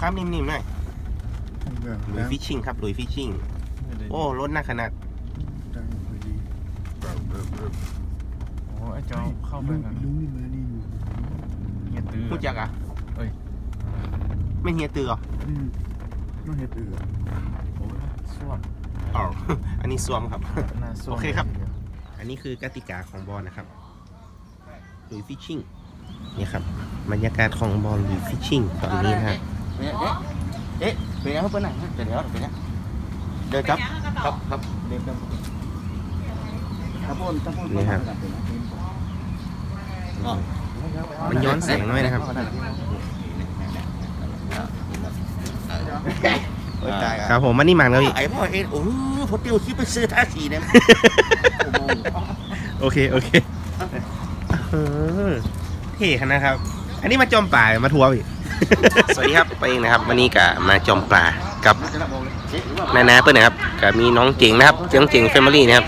คุณบอกครับนิ่มๆหน่อยแบบหลุยฟิชชิ่งครับหลุยฟิชชิ่งโอ้รถหนักขนาดดังพอดีโอ้ไอ้เจ้าเข้าไปนั่นลุงนี่มานี่อยู่เงียตื้อพูดจักอะเอ้ยไม่เฮียตือเหรออืมน้องเห็ดเอือโอ้ยส่วนอ๋ออันนี้ซวมครับน่าส่วนโอเคครับ อันนี้คือกติกาของบอลนะครับลุยฟิชชิ่งนี่ครับบรรยากาศของบอลลุยฟิชชิ่งตอนนี้นะฮะ เอ๊ะเอ๊ะเอ๊ะเป็นยังไงเปิ้ลไหนเดี๋ยวเดี๋ยวเป็นยังเดี๋ยวจับครับครับเดี๋ยวจับถ้าพูดถ้าพูดนี่ครับมันย้อนแสงหน่อยนะครับโอ้ยตายครับผมมันนี่มันครับพี่ไอ้พ่อเอ็นโอ้พอติวคิดไปซื้อท่าสีเนี่ยโอเคโอเคเออเท่ขนาดครับ อันนี้มาจอมป่าหรือมาทัวร์พี่ สวัสดีครับไปเองนะครับวันนี้ก็มาจอมปลากับนานาเพื่อนนะครับก็มีน้องเจ๋งนะครับเจ๋งเจ๋งแฟมิลี่นะครับ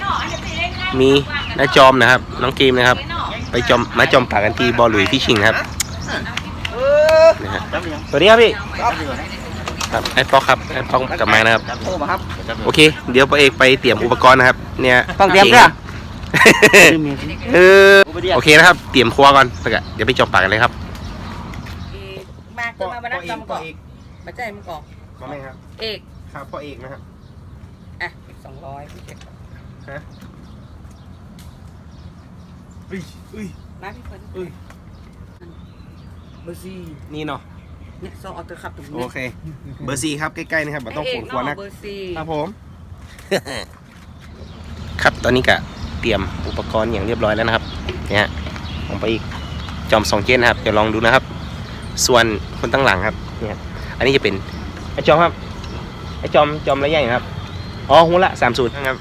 มีน้าจอมนะครับ น้องเกมนะครับ ไปจอมมาจอมป่ากันที่บอลหลุยฟิชชิงครับนะฮะสวัสดีครับพี่ครับไอ้ป๊อกครับไอ้ป๊อกกลับมานะครับโทรมาครับโอเค เดี๋ยวปอเอกไปเตรียมอุปกรณ์นะครับ เนี่ยต้องเตรียมด้วยเออโอเคนะครับ เตรียมครัวก่อนแล้วก็เดี๋ยวไปจอมปากกันเลยครับ มาคือมาวันนั้นจำก่อนมาใจายมันก่อนมาไหมครับ เอกครับปอเอกนะครับอะอีกสองร้อยพี่เจ็ดฮะอุ้ยอุ้ยมาพี่เฟิร์นอุ้ยเบอร์สี่นี่เนาะเนี่ยซองเอาเตอร์ขับตรงโอนี้เค เบอร์สี่ครับใกล้ๆนะครับไม่ต้องขนครัวนะเบอร์สี่ครับผม ครับตอนนี้ก็เตรียมอุปกรณ์อย่างเรียบร้อยแล้วนะครับ เนี่ยลองไปอีกจอมสองเจนนะครับเดี๋ยวลองดูนะครับ ส่วนคนตั้งหลังครับเนี่ยอันนี้จะเป็นไอจอมครับไอจอมจอมระยะครับอ๋อหูละสามสูตรครับ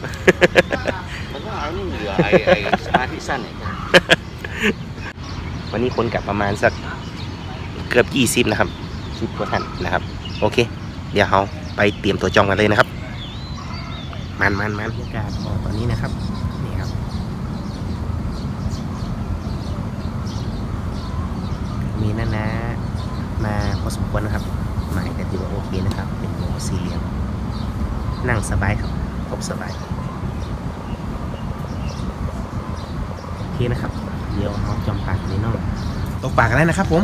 มันก็ไอ้นี่เหลือไอ้ไอ้สมาธิสั้นเนี่ยวันนี้คนกลับประมาณสักเกือบยี่สิบนะครับสิบกว่าท่านนะครับ โอเค เดี๋ยวเราไปเตรียมตัวจองกันเลยนะครับ มันมันมันบรรยากาศของตอนนี้นะครับนี่ครับมีน้านะมาพอ สมควรนะครับหมายแต่ถือว่าโอเคนะครับ เป็นโมสี่เหลี่ยมนั่งสบายครับพบสบายโอเคนะครับ เดี๋ยวเขาจอมปากในนองตกปากกันแล้วนะครับผม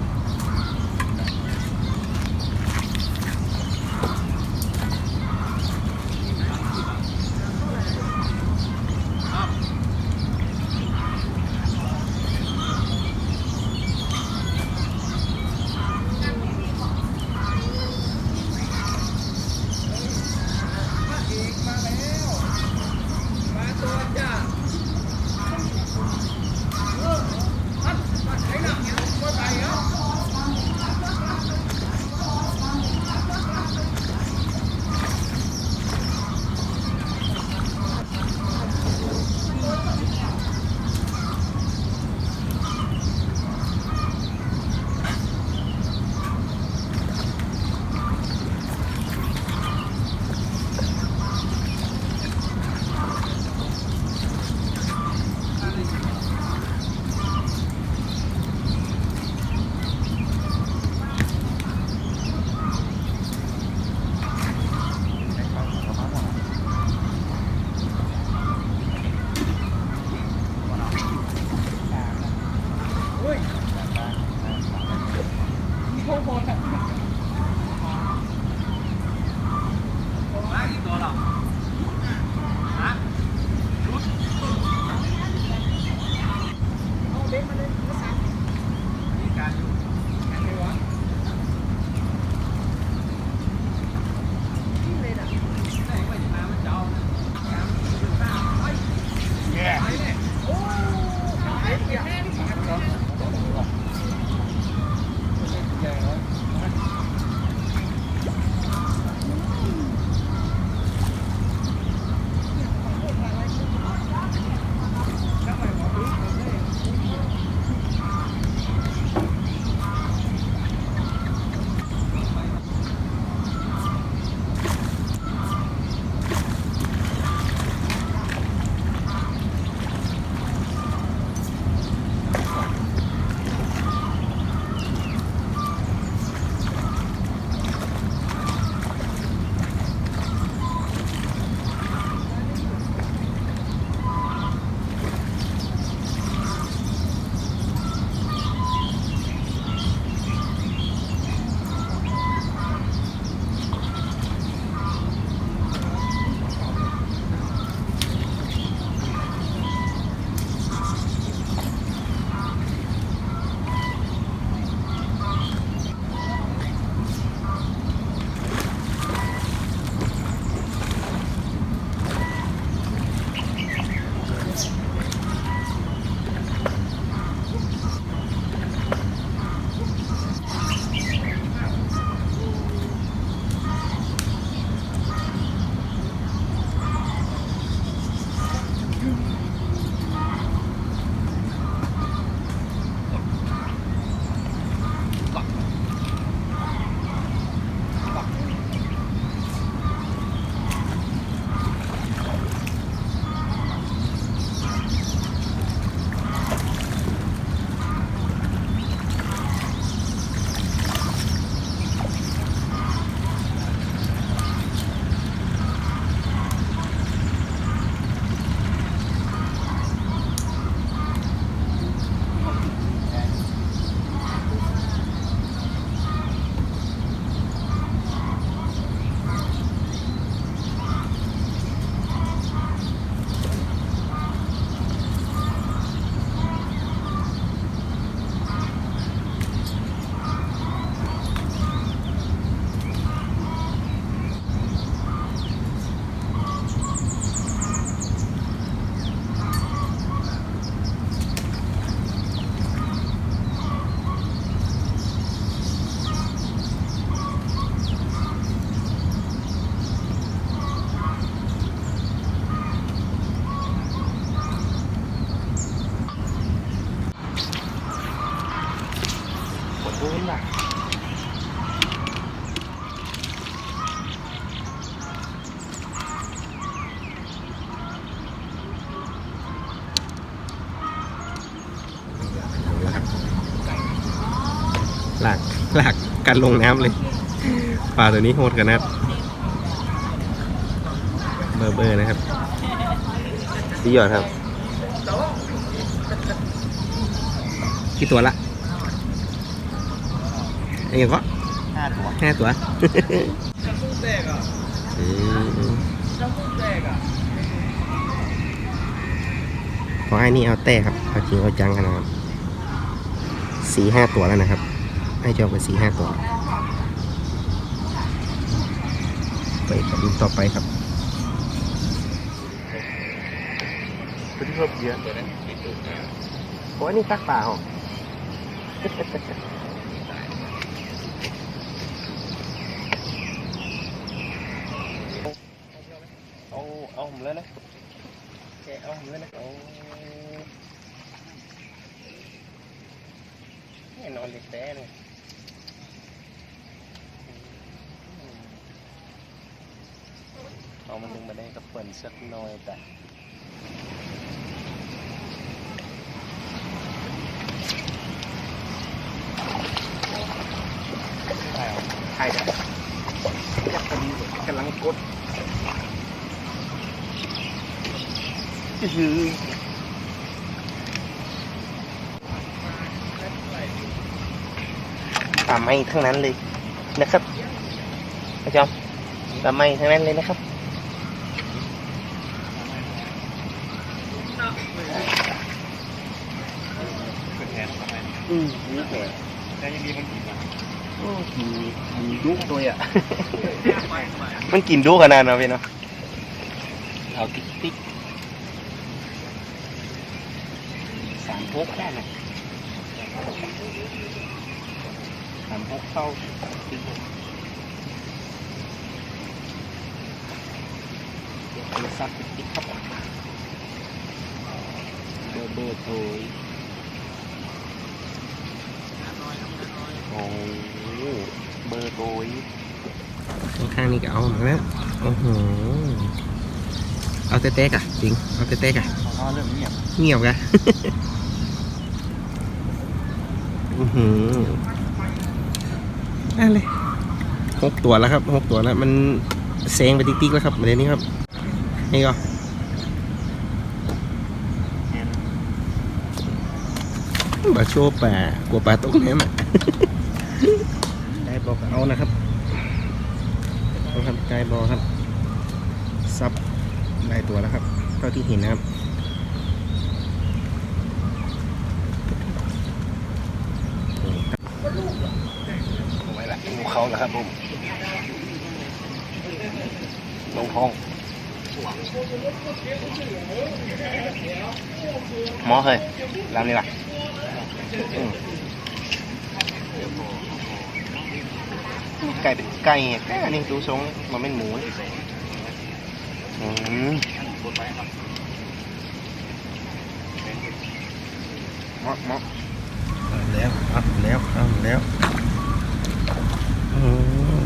หลักหลักกันลงน้ำเลยปลาตัวนี้โหดกันนะครับเบอร์เบอร์นะครับดียอดครับกี่ตัวละอันนี้ก็ห้าตัวห้าตัวจะพุ่งแตกอะอืมจะพุ่งแตกอะขอให้นี่เอาแต่ครับเอาจริงเอาจังกันนะครับสี่ห้าตัวแล้วนะครับ ให้จองไปสี่ห้าตัว ไปกับดูต่อไปครับเป็นที่เพิ่มเยอะโอ้ยนี่ตักป่าเหรอเอาเอาผมเลยนะแกเอาผมเลยนะเอาแน่นอนเด็กแต้เลยเอามันดึงมาได้กับเปิ่นสักหน่อยแต่ ใช่ครับอยากพอดีกำลังกดอื้อหือป่าไม้ทั้งนั้นเลยนะครับอาจารย์ป่าไม้ทั้งนั้นเลยนะครับ อืมนี่แหละแต่ยังดีมันกินอะโอ้กินกินดุตัวอะ มันกินดุขนาดนั้นพี่เนาะเอาติ๊กติ๊กสามพกได้นะสามพกเข้าติ๊กเดี๋ยวเอาซับติ๊กติ๊กครับเบอร์เบอร์โถย โอ้โหเบอร์โถยข้างๆนี่ก็เอามาแล้วโอ้โหเอาเต๊กๆอะจริงเอาเต๊กๆอะอ๋อเริ่มเงียบเงียบกะอือหือนั่นเลยหกตัวแล้วครับหกตัวแล้ว มันเซงไปติ๊กๆแล้วครับประเด็นนี้ครับ นี่ก็บาโชว์ป่ากลัวปลาตกน้ำอะได้บอก เอานะครับเอาครับได้บอครับ ซับได้ตัวแล้วครับ เท่าที่เห็นนะครับไว้ละดูเขาแล้วครับผมลงท้องหมอเคยรำนี่ล่ะอืม ไก่เป็นไก่ไก่อันนี้ดูทรงมันเป็นหมูนี่อืมเหมาะเหมาะเอาแล้วเอาแล้วเอาแล้วอืม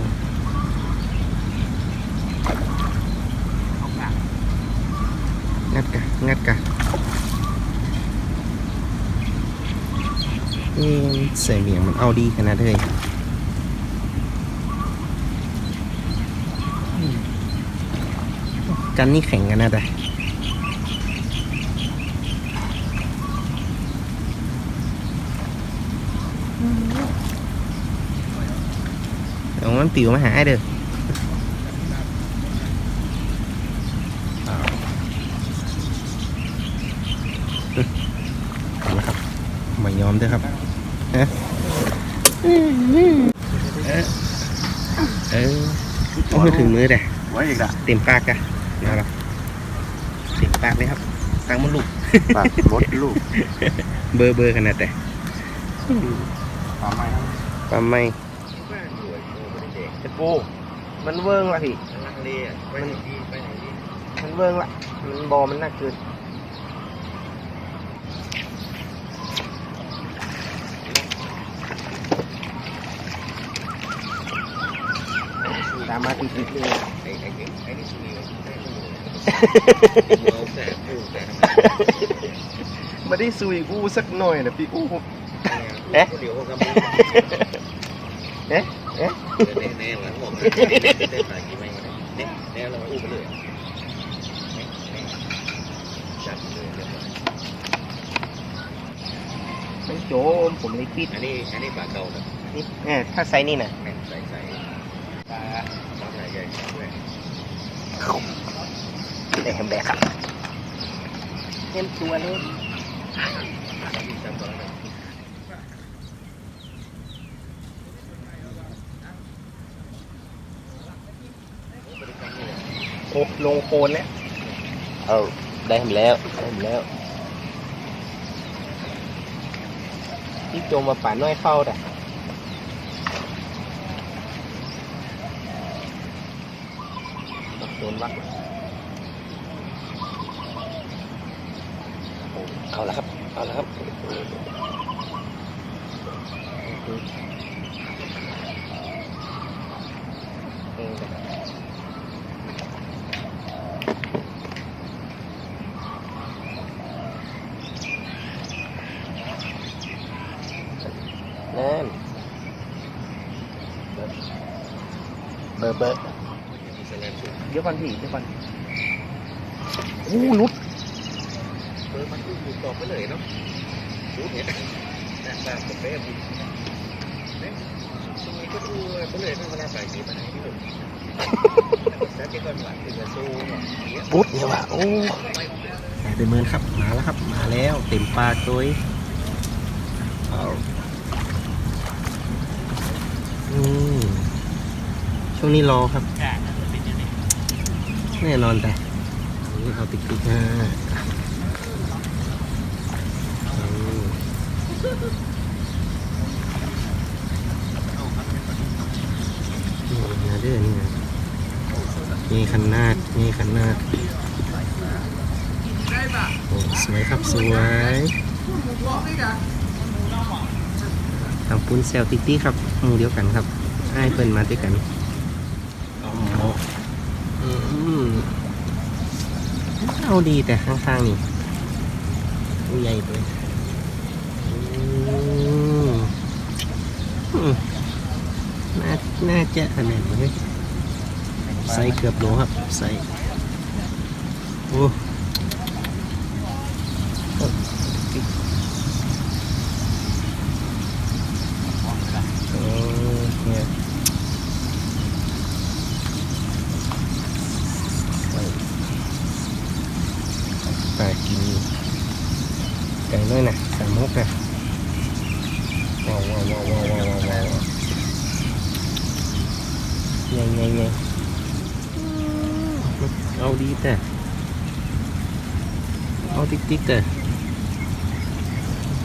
งัดกะงัดกะนี่ใส่เหมียงมันเอาดีขนาดเลยอืม กันนี่แข็งกันนะแต่เอามันปิวมาหาไอ้เด้อเอาเอาละครับไม่ยอมเด้วยครับเอ๊ะเอ๊ะเออต้องไปถึงมือเด้ไว้อีกละเต็มปากกะเอาละเต็มปากเลยครับตั้งมันลูกปากบดลูก เบอร์เบอร์ขนาดแต่ปลาไม้ครับปลาไม่ไอ้ปูมันเวิ้งละพี่ลังเลอะไปไหนดีไปไหนดีมันเวิ้งละมันบอมันน่าเกินตามมาติดติดเลยไอ้ไอ้ไอ้ไอ้นี่สุดเลย ไมไม่ได้ซุยกูสักหน่อยนะพี่อู้ เอ๊ะ เดี๋ยวเขากำลังเอ๊ะเอ๊ะแน่แน่หลังบอกได้ตายกี่ไม่แน่แน่เราอู้ไปเลยจัดเลยเรียบร้อยไม่โจมผมเลยปิดอันนี้อันนี้ปลาเก่านะนี่เนี่ยถ้าไซส์นี่น่ะแม่งใส่ใส่ปลาปลาใหญ่ใหญ่ด้วยได้แฮมแบกครับ เต็มตัวเลยจำก่อนนะโอ้ลงโคนแล้วเอาได้ผมแล้วได้ผมแล้วที่โจมมาป่าน้อยเข้าแต่โดนวักโอ้ เอาละครับ เอาละครับเออนั่นเบอร์เบอร์มีแสลมสุดเดี๋ยวก่อนพี่เดี๋ยวก่อนโอ้หลุด เบอร์มันอยู่ต่อ ไปเลยเนาะพูดเนี่ยแต่ตามกับเป๊ะเนี่ยตรงนี้ก็ดูไปเลยไม่เวลาใส่สีไปไหนที่หนึ่งแล้วที่ก่อนหลังคือจะสู้เนี่ยปุ๊ดเนี่ยว่ะโอ้ไปเป็นเมินครับ มาแล้วครับ มาแล้วเต็มปากตัวเอาอืมช่วงนี้รอครับ แน่นอนแต่อันนี้เอาติ๊กติ๊กนะอืม นี่นะเด้อนี่นะมีคันนาดมีคันนาดโอ้สวยครับสวยทำปุ้นเซลติติ๊กครับหมูเดียวกันครับให้เปิ้นมาด้วยกันอืมเอาดีแต่ข้างๆนี่ตัวใหญ่ตัวอืมอืม น่าน่าจะขนาดนี้ใส่เกือบโลครับใส่โอ้โอ้เนี่ยใส่ปลากินไก่น้อยนะสามหกนะว้าวว้าวว้าวว้าวว้าวว้าวว้าวใหญ่ใหญ่ใหญ่เอาดีแต่เอา ติ๊กติ๊กแต่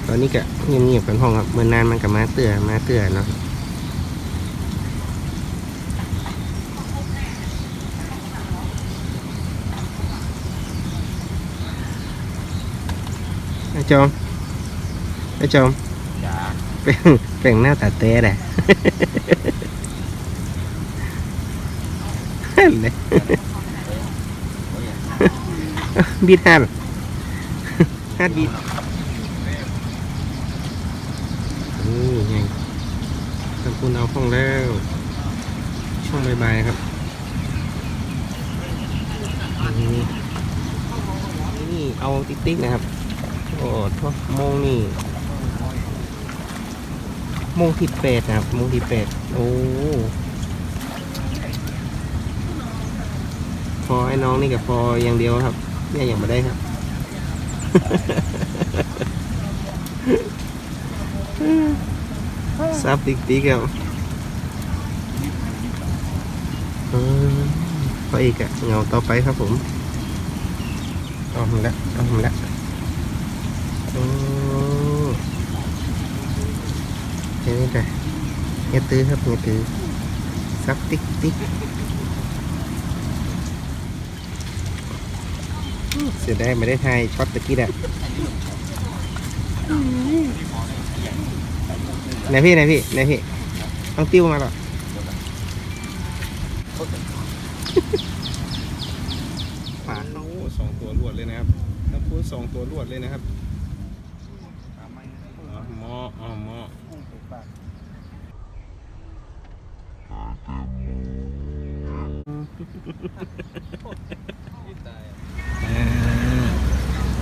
ตอนนี้ก็เงียบๆกันห้องครับเมื่อนานมันกับมาเตือมาเตือเนาะไอ้จอมไอ้จอมจ้าเป็นเป็นหน้าตาเต้แหละเลยบีดฮัน ฮัดบีดนี่ไงทำคุณเอาห้องแล้ว ช่วงบ่ายๆครับนี่เอาติ๊กๆนะครับ โอ้ทโมงนี่มงที่แปดนะครับมงที่แปดโอ้พอไอ้น้องนี่กับพออย่างเดียวครับเนี่ยอย่างไมาได้ครับ ซับติ๊กติ๊กครับเออพออีกอะเงาต่อไปครับผมเอามาละเอามาละโอ้เฮ้ยแต่เงี้ยตื้อครับเงี้ยตื้อซับติ๊กติ๊ก เสียดายไม่ได้ทายช็อตตะกี้อะไหนพี่ไหนพี่ไหนพี่ต้องติ้วมาหรอฝาเข้าสองตัวรวดเลยนะครับถ้าพูดสองตัวรวดเลยนะครับ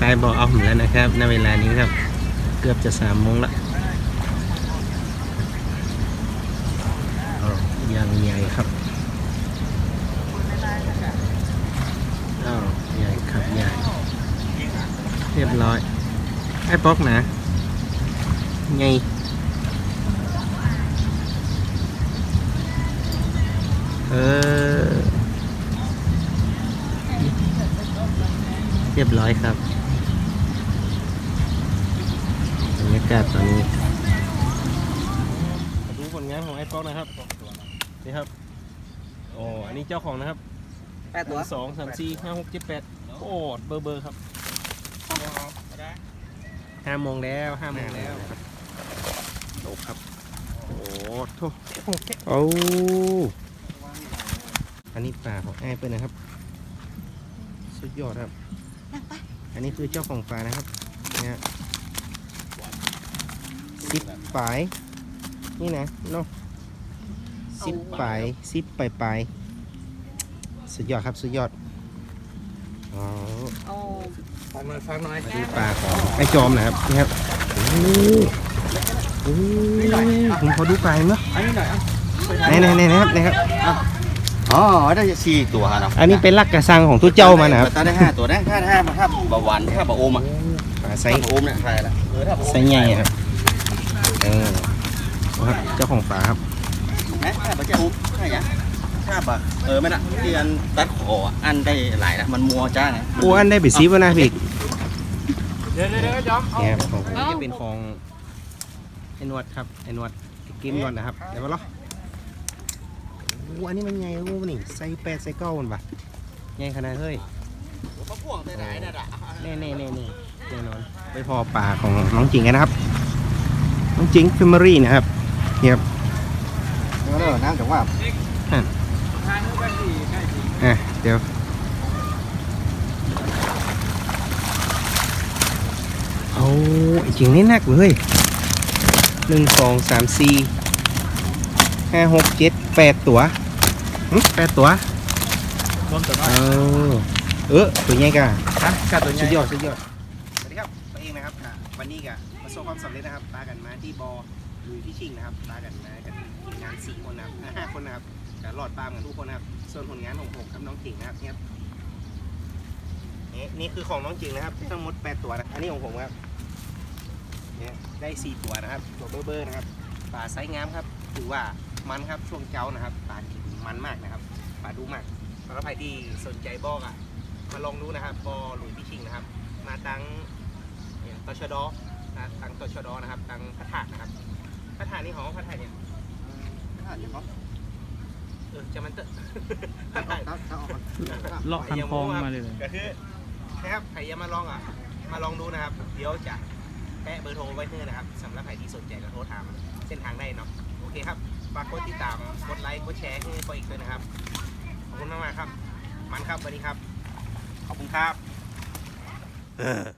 ายบอกเอาผมแล้วนะครับณเวลานี้ครับ เกือบจะสามโมงละอ้าวยังใหญ่ครับอ้าวใหญ่ครับใหญ่เรียบร้อยไอ้ป๊อกนะไงเออเรียบร้อยครับบรรยา กาศตอนนี้มาดูผลงานของไอ้ป๊อกนะครับนี่ครับโอ้อันนี้เจ้าของนะครับแปดหตัวนึ่งสองสามสี่ห้าหกเจ็ดแปดโอ้เบอร์เบอร์ครับห้าโมงแล้วห้าโมงแล้วโอ้ครับโอ้โทษโอ้อันนี้ป่าของไอ้เปิ้ลนะครับ สุดยอดครับ อันนี้คือเจ้าของป่านะครับเนี่ยสิบ ปลาย นี่นะเนาะสิบปลายสิบปลายปลายสุดยอดครับสุดยอดอ๋อเอาฟังหน่อยฟังหน่อยมาดูปลาของไอ้จอมนะครับนี่ครับโอ้โหโอ้โหผมขอดูปลาหน่อยอันนี้หน่อยอะไหนไหนไหนนะครับนะครับอ๋อได้สี่ตัวฮะเนาะอันนี้เป็นลักกระสังของตู้เจ้ามานะครับตาได้ห้าตัวนะถ้าถ้าถ้าบาหวานถ้าบาโอมอะปลาไซไซส์โอมเนี่ยใช่ละเออถ้าบาโอไซส์ใหญ่ครับ เออครับเจ้าของปลาครับแม่นะถ้าบะเจ้าถ้าอย่างถ้าบะเออไม่นะที่อันตัดคออะอันได้หลายนะมันมัวจ้าไงโอ้อันได้ไปซีวะนะพี่เดี๋ยวเดี๋ยวเดี๋ยวจอมเนี่ยครับของผมจะเป็นของไอ้นวดครับไอ้นวดกินก่อนนะครับเดี๋ยวมาล้อโอ้อันนี้มันใหญ่กูนี่ใส่แปดใส่เก้ามันปะใหญ่ขนาดเฮ้ยมะพ่วงได้หลายนะด่ะแน่แน่แน่แน่แน่นอนไปพอป่าของน้องจริงกันนะครับ น้องจริงฟิมเมอรี่นะครับเนี่ยครับเดี๋ยวเด้อน้ำแต่ว่าอะเดี๋ยวเอาไอ้จริงนี่หนักเลยหนึ่งสองสามสี่ห้าหกเจ็ดแปดตัวหึแปดตัวรวมตัวน้อเอยอเออตัวใหญ่กะนะกัดตัวใหสุญ่ดยอดสุดยอดสวัสดีครับตัวเองนะครับอะวันนี้กะประสบความสำเร็จนะครับตากันมาที่บอลุยที่ชิงนะครับตากันมากันทีมงานสี่คนนะครับห้าคนนะครับแต่รอดตามกันทุกคนนะครับ ส่วนผลงานของผมกับน้องกิ่งนะครับเนี่ยนี่นี่คือของน้องจิงนะครับทั้งหมดแปดตัวนะอันนี้ของผมครับเนี่ยได้สี่ตัวนะครับตัวเบอร์เบอร์นะครับปลาไซส์งามครับถือว่ามันครับช่วงเจ้านะครับปลากินมันมากนะครับปลาดูมากสำหรับใครที่สนใจบอกอะมาลองดูนะครับบอหลุยพิชิงนะครับ มาตั้งตชดนะตั้งตชดนะครับตั้งพระธาตุนะครับพระธาตุนี่ของพระธาตุเนี่ยถ้าอย่างเขาเออจะมันเตอะพถ้าระธาตุถ้าออกเลาะคันคลองมาเลยเลยก็คือนะครับใครยังมาลองอะ มาลองดูนะครับ เดี๋ยวจะแปะเบอร์โทรไว้ให้นะครับสำหรับใครที่สนใจก็โทรถามเส้นทางได้เนาะโอเคครับฝากกดติดตามกดไลค์กดแชร์ให้ก็อีกด้วยนะครับขอบคุณมากๆครับ มันครับสวัสดีครับ ขอบคุณครับ